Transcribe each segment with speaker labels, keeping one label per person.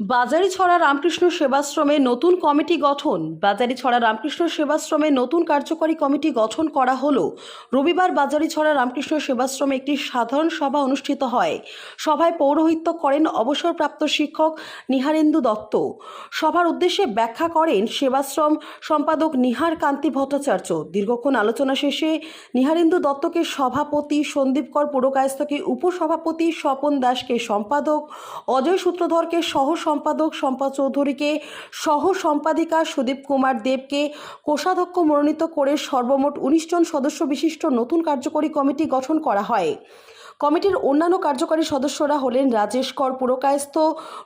Speaker 1: বাজারিছড়া রামকৃষ্ণ সেবাশ্রমে নতুন কমিটি গঠন। বাজারিছড়া রামকৃষ্ণ সেবাশ্রমে নতুন কার্যকরী কমিটি গঠন করা হলো। রবিবার বাজারিছড়া রামকৃষ্ণ সেবাশ্রমে একটি সাধারণ সভা অনুষ্ঠিত হয়। সভায় পৌরোহিত্য করেন অবসরপ্রাপ্ত শিক্ষক নিহারেন্দু দত্ত। সভার উদ্দেশ্যে ব্যাখ্যা করেন সেবাশ্রম সম্পাদক নিহার কান্তি ভট্টাচার্য। দীর্ঘক্ষণ আলোচনা শেষে নিহারেন্দু দত্তকে সভাপতি সন্দীপ কর পুরকায়স্থকে উপসভাপতি স্বপন দাসকে সম্পাদক অজয় সূত্রধরকে সহ সম্পাদক শম্পা চৌধুরীকে সহ সম্পাদিকা সুদীপ কুমার দেবকে কোষাধ্যক্ষ মনোনীত করে সর্বমোট উনিশ জন সদস্য বিশিষ্ট নতুন কার্যকরী কমিটি গঠন করা হয়। কমিটির অন্যান্য কার্যকারী সদস্যরা হলেন রাজেশ কর পুরকায়স্থ,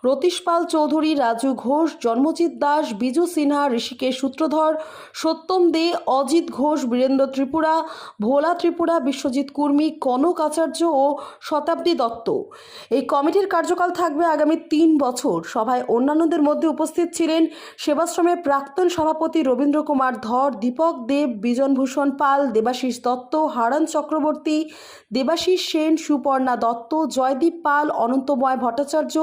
Speaker 1: রতীশ পাল চৌধুরী, রাজু ঘোষ, জন্মজিৎ দাস, বিজু সিনহা, ঋষিকেশ সূত্রধর, সত্যম দে, অজিত ঘোষ, বীরেন্দ্র ত্রিপুরা, ভোলা ত্রিপুরা, বিশ্বজিৎ কুর্মী, কনক আচার্য ও শতাব্দী দত্ত। এই কমিটির কার্যকাল থাকবে আগামী তিন বছর। সভায় অন্যান্যদের মধ্যে উপস্থিত ছিলেন সেবাশ্রমের প্রাক্তন সভাপতি রবীন্দ্র কুমার ধর, দীপক দেব বিজনভূষণ পাল, দেবাশিস দত্ত, হারান চক্রবর্তী, দেবাশিস সেন সুপর্ণা দত্ত জয়দীপ পাল অনন্তময় ভট্টাচার্য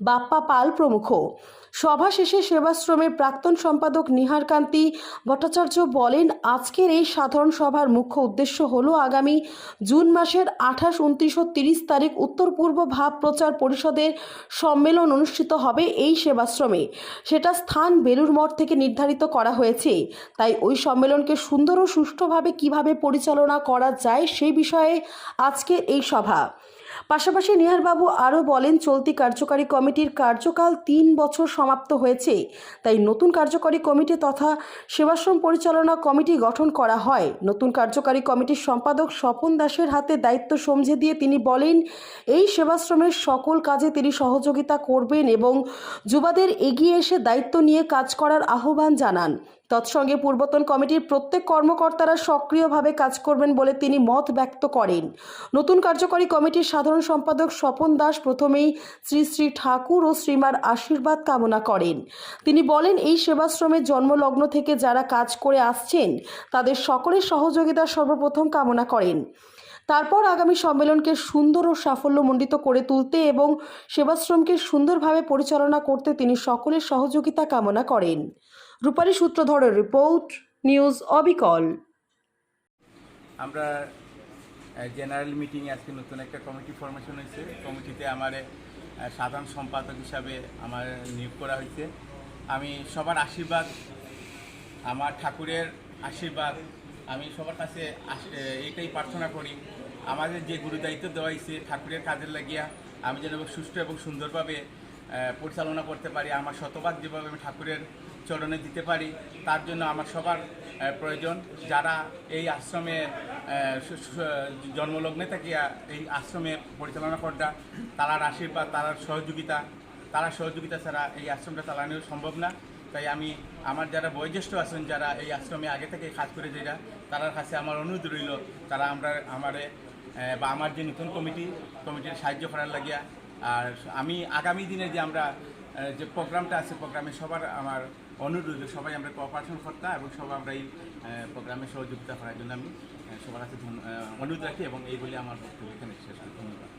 Speaker 1: বাপ্পা পাল প্রমুখ। সভা শেষে সেবাশ্রমের প্রাক্তন সম্পাদক নিহার কান্তি ভট্টাচার্য বলেন, আজকের এই সাধারণ সভার মুখ্য উদ্দেশ্য হল আগামী জুন মাসের আঠাশ, উনত্রিশ ও তিরিশ তারিখ উত্তর পূর্ব ভাব প্রচার পরিষদের সম্মেলন অনুষ্ঠিত হবে এই সেবাশ্রমে। সেটা স্থান বেলুর মঠ থেকে নির্ধারিত করা হয়েছে। তাই ওই সম্মেলনকে সুন্দর ও সুষ্ঠুভাবে কীভাবে পরিচালনা করা যায় সেই বিষয়ে আজকের এই সভা। পাশাপাশি নিহারবাবু আরও বলেন, চলতি কার্যকারী কমিটির কার্যকাল তিন বছর সমাপ্ত হয়েছে। তাই নতুন কার্যকারী কমিটি তথা সেবাশ্রম পরিচালনা কমিটি গঠন করা হয়। নতুন কার্যকারী কমিটির সম্পাদক স্বপন দাসের হাতে দায়িত্ব সমঝে দিয়ে তিনি বলেন, এই সেবাশ্রমের সকল কাজে তিনি সহযোগিতা করবেন এবং যুবাদের এগিয়ে এসে দায়িত্ব নিয়ে কাজ করার আহ্বান জানান। তৎসঙ্গে পূর্বতন কমিটির প্রত্যেক কর্মকর্তারা সক্রিয়ভাবে কাজ করবেন বলে তিনি মত ব্যক্ত করেন। নতুন কার্যকরী কমিটির সাধারণ সম্পাদক স্বপন দাস প্রথমেই শ্রী শ্রী ঠাকুর ও শ্রীমার আশীর্বাদ কামনা করেন। তিনি বলেন, এই সেবাশ্রমের জন্মলগ্ন থেকে যারা কাজ করে আসছেন, তাদের সকলের সহযোগিতা সর্বপ্রথম কামনা করেন। তারপর আগামী সম্মেলনকে সুন্দর ও সাফল্যমণ্ডিত করে তুলতে এবং সেবাশ্রমকে সুন্দরভাবে পরিচালনা করতে তিনি সকলের সহযোগিতা কামনা করেন। রূপালী সূত্রধরের রিপোর্ট, নিউজ অবিকল।
Speaker 2: আমরা জেনারেল মিটিংয়ে আজকে নতুন একটা কমিটি ফরমেশন হয়েছে। কমিটিতে আমার সাধারণ সম্পাদক হিসাবে আমার নিয়োগ করা হয়েছে। আমি সবার আশীর্বাদ, আমার ঠাকুরের আশীর্বাদ আমি সবার কাছে আশ- এ, এইটাই প্রার্থনা করি। আমাদের যে গুরু দায়িত্ব দেওয়া হয়েছে ঠাকুরের কাজের লাগিয়া আমি যেন সুষ্ঠু এবং সুন্দরভাবে পরিচালনা করতে পারি আমার শতভাগ যেভাবে আমি ঠাকুরের চরণে দিতে পারি তার জন্য আমার সবার প্রয়োজন। যারা এই আশ্রমে জন্মলগ্নে থাকিয়া এই আশ্রমে পরিচালনা করা তারার আশীর্বাদ তারার সহযোগিতা তারা সহযোগিতা ছাড়া এই আশ্রমটা চালানো সম্ভব না। তাই আমি আমার যারা বয়োজ্যেষ্ঠ আছেন, যারা এই আশ্রমে আগে থেকে কাজ করে যারা তার কাছে আমার অনুরোধ রইল, তারা আমরা, আমারে বা আমার যে নতুন কমিটি, কমিটির সাহায্য করার লাগিয়া। আর আমি আগামী দিনে যে আমরা যে প্রোগ্রামটা আছে, প্রোগ্রামে সবার আমার অনুরোধ সবাই আমরা কোঅপারেশন করতাম এবং সবাই আমরা এই প্রোগ্রামে সহযোগিতা করার জন্য আমি সবার কাছে অনুরোধ রাখি এবং এই বলে আমার বক্তব্য এখানে শেষ করি। ধন্যবাদ।